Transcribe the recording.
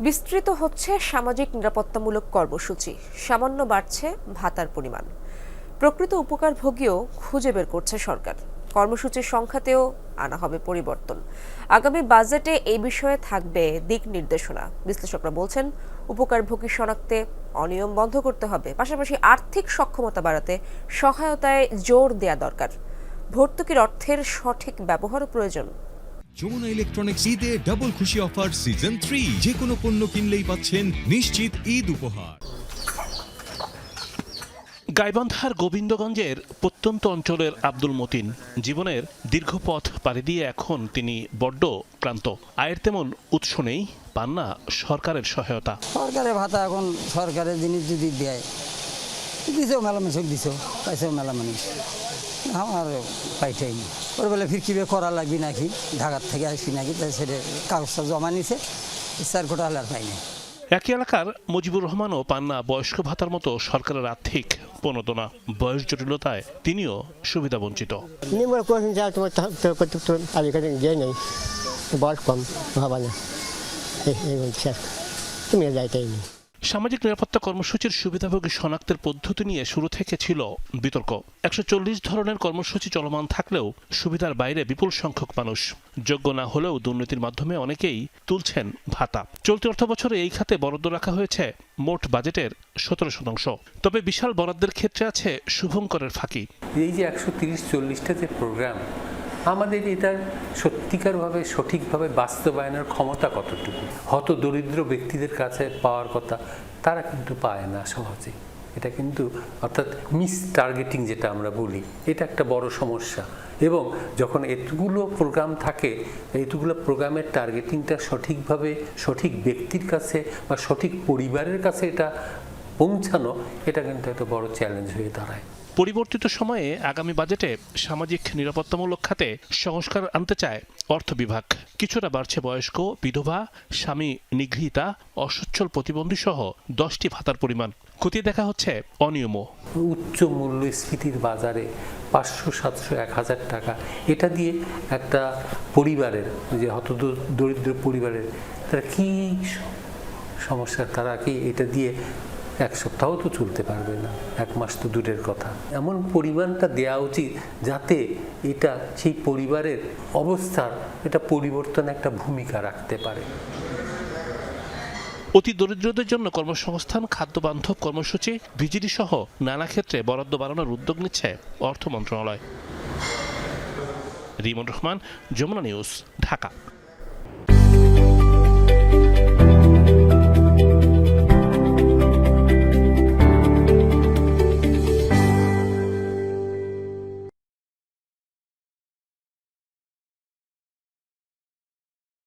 বিস্তৃত হচ্ছে সামাজিক নিরাপত্তামূলক কর্মসূচি। সামান্য বাড়ছে ভাতার পরিমাণ। প্রকৃত উপকারভোগীও খুঁজে বের করছে সরকার। কর্মসূচির সংখ্যাতেও আনা হবে পরিবর্তন। আগামী বাজেটে এই বিষয়ে থাকবে দিক নির্দেশনা। বিশ্লেষকরা বলছেন, উপকারভোগী শনাক্তে অনিয়ম বন্ধ করতে হবে। পাশাপাশি আর্থিক সক্ষমতা বাড়াতে সহায়তায় জোর দেয়া দরকার। ভর্তুকির অর্থের সঠিক ব্যবহারও প্রয়োজন। যমুনা ইলেকট্রনিক্স ঈদে ডাবল খুশি অফার সিজন থ্রি যে কোনো পণ্য কিনলেই পাচ্ছেন নিশ্চিত ঈদ উপহার। গাইবান্ধার গোবিন্দগঞ্জের প্রত্যন্ত অঞ্চলের আব্দুল মতিন জীবনের দীর্ঘ পথ পাড়ি দিয়ে এখন তিনি বড্ড ক্লান্ত। আয়ের তেমন উৎস নেই পান না সরকারের সহায়তা। সরকারের ভাতা এখন সরকারের জিনিস যদি দেয় দিছেও মেলা মানুষক দিছেও পাইছেও মেলা মানুষ আমার পাইটাই নি। ওর বলে ফির কীভাবে করা লাগবে নাকি? ঢাকার থেকে আসবি নাকি? তাই সেটা কাগজটা জমা নিছে চার কোটা হলে পাইনি একই এলাকার মুজিবুর রহমানও পান না বয়স্ক ভাতার মতো সরকারের আর্থিক প্রণোদনা। বয়স জটিলতায় তিনিও সুবিধা বঞ্চিত। বয়স কম ভাবা না তুমি যাইতেই নেই। সামাজিক নিরাপত্তা কর্মসূচির সুবিধাভোগী শনাক্তের পদ্ধতি নিয়ে শুরু থেকে ছিল বিতর্ক। একশো চল্লিশ ধরনের কর্মসূচি চলমান থাকলেও সুবিধার বাইরে বিপুল সংখ্যক মানুষ। যোগ্য না হলেও দুর্নীতির মাধ্যমে অনেকেই তুলছেন ভাতা। চলতি অর্থ বছরে এই খাতে বরাদ্দ রাখা হয়েছে মোট বাজেটের সতেরো শতাংশ। তবে বিশাল বরাদ্দের ক্ষেত্রে আছে শুভঙ্করের ফাঁকি। এই যে একশো তিরিশ চল্লিশটা যে প্রোগ্রাম আমাদের এটার সত্যিকারভাবে, সঠিকভাবে বাস্তবায়নের ক্ষমতা কতটুকু? হত দরিদ্র ব্যক্তিদের কাছে পাওয়ার কথা, তারা কিন্তু পায় না সহজে। এটা কিন্তু অর্থাৎ মিস টার্গেটিং যেটা আমরা বলি, এটা একটা বড় সমস্যা। এবং যখন এতগুলো প্রোগ্রাম থাকে, এতগুলো প্রোগ্রামের টার্গেটিংটা সঠিকভাবে, সঠিক ব্যক্তির কাছে বা সঠিক পরিবারের কাছে এটা পৌঁছানো, এটা কিন্তু একটা বড় চ্যালেঞ্জ হয়ে দাঁড়ায়। পরিবর্তিত সময়ে আগামী বাজেটে সামাজিক নিরাপত্তামূলক খাতে সংস্কার আনতে চায় অর্থ বিভাগ। কিছুটা বাড়ছে বয়স্ক, বিধবা, স্বামী, নিগৃহীতা, অসচ্ছল প্রতিবন্ধী সহ দশটি ভাতার পরিমাণ। খতিয়ে দেখা হচ্ছে অনিয়মও। উচ্চ মূল্যস্ফীতির বাজারে পাঁচশো, সাতশো, এক হাজার টাকা। এটা দিয়ে একটা পরিবারের, যে হত দরিদ্র পরিবারের, তারা কি সমস্যা, তারা কি এটা দিয়ে এক সপ্তাহ তো চলতে পারবে না, এক মাস তো দূরের কথা। এমন পরিমাণটা দেওয়া উচিত যাতে এটা সেই পরিবারের অবস্থার এটা পরিবর্তন একটা ভূমিকা রাখতে পারে। অতি দরিদ্রদের জন্য কর্মসংস্থান, খাদ্য বান্ধব কর্মসূচি, ভিজিডি সহ নানা ক্ষেত্রে বরাদ্দ বাড়ানোর উদ্যোগ নিচ্ছে অর্থ মন্ত্রণালয়। রিমন রহমান, যমুনা নিউজ, ঢাকা।